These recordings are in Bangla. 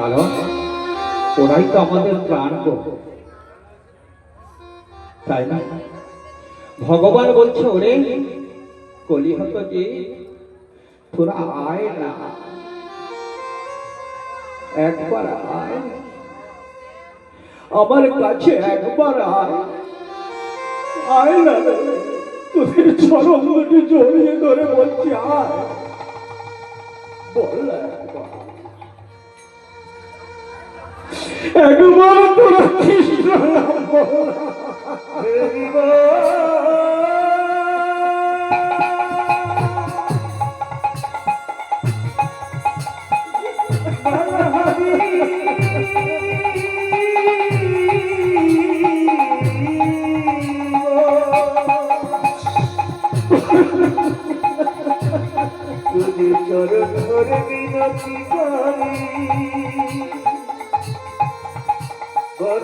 কারণ ওরাই তো আমাদের প্রাণ। তাই না ভগবান বলছে, ওরে কলিহত যে তোরা আয় না, একবার আয় আমার কাছে একবার আয় আয় না। তোদের চরম জড়িয়ে ধরে বলছি, আয় বল একবার একবার তোরা কৃষ্ণ চরণ ধরে বিনতি করি তোরা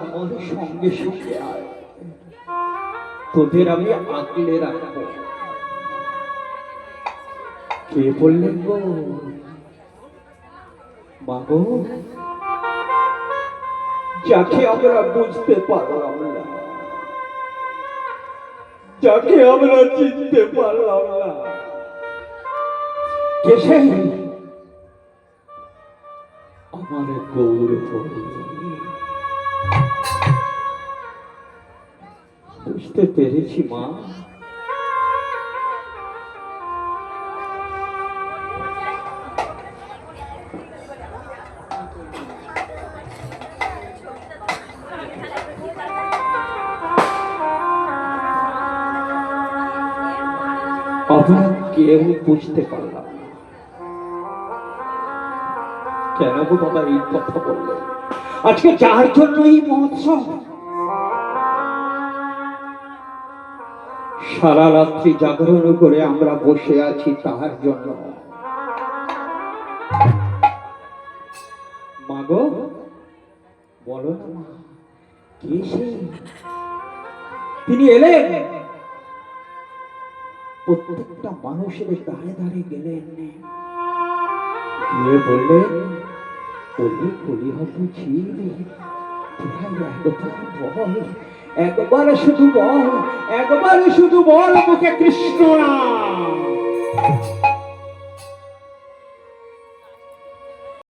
আমার সঙ্গে সঙ্গে তোদের আমি আগলে রাখব। কে বললেন গো? বাবু যাকে আমরা বুঝতে পারলাম না। যাকে আমরা চিনতে পারলাম না। কে আমার গৌর বুঝতে পেরেছি মা। কেউ বুঝতে পারলাম কেন গো বাবা এই কথা বললেন আজকে যার জন্য এই মহোৎসব? সারা রাত্রি জাগরণ করে আমরা বসে আছি তাহার জন্য। মাগো বলো না কে তিনি এলেন? প্রত্যেকটা মানুষের দাঁড়ে দাঁড়ে গেলেন। গিয়ে বললেন ওরে কলি ছিল? একবার শুধু বল, একবার শুধু বল, মুখে কৃষ্ণ নাম